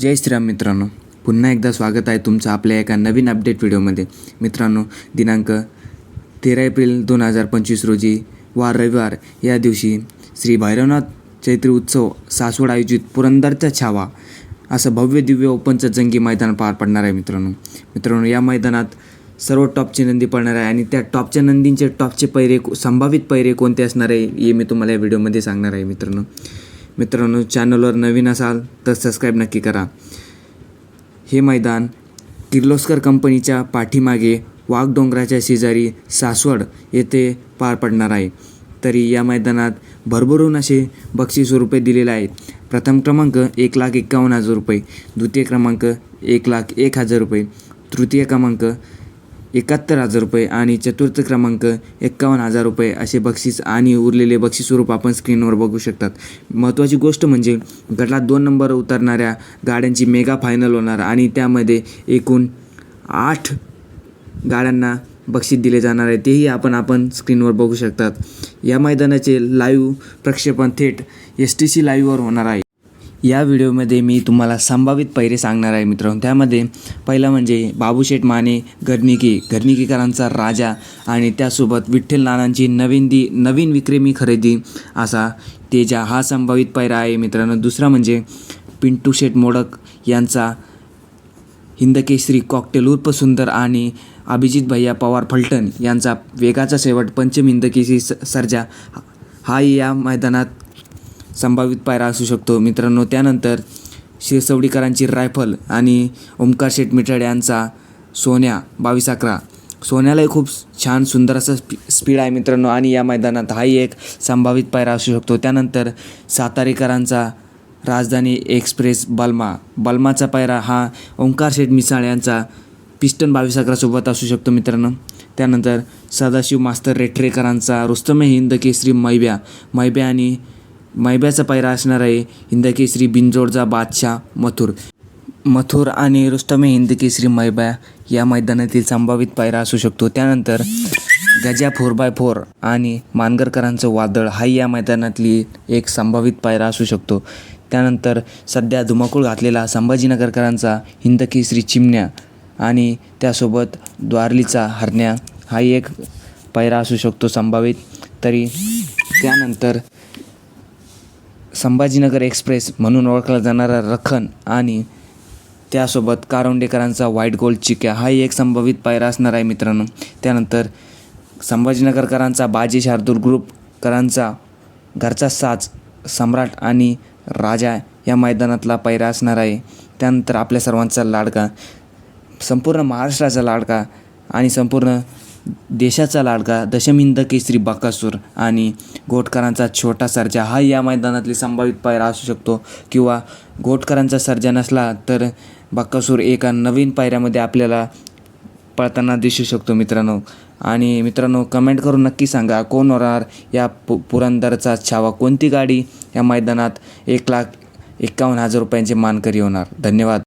जय श्रीराम मित्रांनो. पुन्हा एकदा स्वागत आहे तुमचं आपल्या एका नवीन अपडेट व्हिडिओमध्ये. मित्रांनो दिनांक तेरा एप्रिल दोन हजार पंचवीस रोजी वार रविवार. या दिवशी श्री भैरवनाथ चैत्री उत्सव सासवड आयोजित पुरंदरचा छावा असं भव्य दिव्य ओपनचं जंगी मैदान पार पडणार आहे मित्रांनो. मित्रांनो या मैदानात सर्व टॉपचे नंदी पडणार आहे आणि त्या टॉपच्या नंदींचे टॉपचे पैरे संभावित पैरे कोणते असणार आहे हे मी तुम्हाला या व्हिडिओमध्ये सांगणार आहे मित्रांनो. मित्रांनो चॅनलवर नवीन असाल तर सबस्क्राईब नक्की करा. हे मैदान किर्लोस्कर कंपनीच्या पाठीमागे वाघडोंगराच्या शेजारी सासवड येथे पार पडणार आहे. तरी या मैदानात भरभरून असे बक्षीस रुपये दिलेले आहेत. प्रथम क्रमांक एक लाख एक्कावन्न हजार रुपये द्वितीय क्रमांक एक लाख एक हजार रुपये तृतीय क्रमांक एकाहत्तर हजार रुपये आणि चतुर्थ क्रमांक एक्कावन्न हजार रुपये असे बक्षीस आणि उरलेले बक्षीस स्वरूप आपण स्क्रीनवर बघू शकतात. महत्त्वाची गोष्ट म्हणजे गटात दोन नंबर उतरणाऱ्या गाड्यांची मेगा फायनल होणार आणि त्यामध्ये एकूण आठ गाड्यांना बक्षीस दिले जाणार आहे. तेही आपण आपण स्क्रीनवर बघू शकतात. या मैदानाचे लाईव्ह प्रक्षेपण थेट एस टी सी लाईव्हवर होणार आहे. या व्हिडिओमध्ये मी तुम्हाला संभावित पैरे सांगणार आहे मित्रांनो. त्यामध्ये पहिला म्हणजे बाबूशेठ माने घरनिकी घरनिकीकरांचा राजा आणि त्यासोबत विठ्ठल नानांची नवीन दी नवीन विक्रमी खरेदी असा तेजा हा संभावित पैरा आहे मित्रांनो. दुसरा म्हणजे पिंटू शेठ मोडक यांचा हिंदकेसरी कॉकटेल उर्फ सुंदर आणि अभिजित भैया पवार फलटण यांचा वेगाचा शेवट पंचम हिंदकेसरी स सर्जा. हा या मैदानात संभावित पायरा असू शकतो. मित्रांनो त्यानंतर शिरसवडीकरांची रायफल आणि ओमकार शेठ मिठाडे यांचा सोन्या बावीस अकरा. सोन्यालाही खूप छान सुंदर असं स्पी स्पीड आहे मित्रांनो आणि या मैदानात हाही एक संभावित पायरा असू शकतो. त्यानंतर सातारेकरांचा राजधानी एक्सप्रेस बल्मा. बल्माचा पायरा हा ओंकार शेठ मिसाळ यांचा पिस्टन बावीस अकरासोबत असू शकतो मित्रांनो. त्यानंतर सदाशिव मास्तर रेठरेकरांचा रुस्तमे हिंद केसरी मैब्या. मैब्या आणि मैब्याचा पायरा असणार आहे. हिंदकेसरी बिंजोडचा बादशाह मथुर. मथुर आणि रुस्तमे हिंदकेसरी मैब्या या मैदानातील संभावित पायरा असू शकतो. त्यानंतर गजा फोर बाय फोर आणि मानगरकरांचं वादळ हा या मैदानातली एक संभावित पायरा असू शकतो. त्यानंतर सध्या धुमाकूळ घातलेला संभाजीनगरकरांचा हिंदकेसरी चिमण्या आणि त्यासोबत द्वारलीचा हरण्या हाही एक पायरा असू शकतो संभावित. तरी त्यानंतर संभाजीनगर एक्सप्रेस म्हणून ओळखला जाणारा रखन आणि त्यासोबत कारोंडेकरांचा व्हाईट गोल्ड चिक्या हाही एक संभावित पायरा असणार आहे मित्रांनो. त्यानंतर संभाजीनगरकरांचा बाजी शार्दूल ग्रुपकरांचा घरचा साज सम्राट आणि राजा या मैदानातला पायरा असणार आहे. त्यानंतर आपल्या सर्वांचा लाडका संपूर्ण महाराष्ट्राचा लाडका आणि संपूर्ण देशाचा लाडका दशमिंद केसरी बाकासूर आणि गोटकरांचा छोटा सर्जा. हा या मैदानातली संभावित पायरा असू शकतो किंवा गोटकरांचा सर्जा नसला तर बाकासूर एका नवीन पायऱ्यामध्ये आपल्याला पळताना दिसू शकतो मित्रांनो. आणि मित्रांनो कमेंट करून नक्की सांगा कोण होणार या पु पुरंदरचा छावा? कोणती गाडी या मैदानात एक लाख एक्कावन्न हजार रुपयांचे मानकरी होणार? धन्यवाद.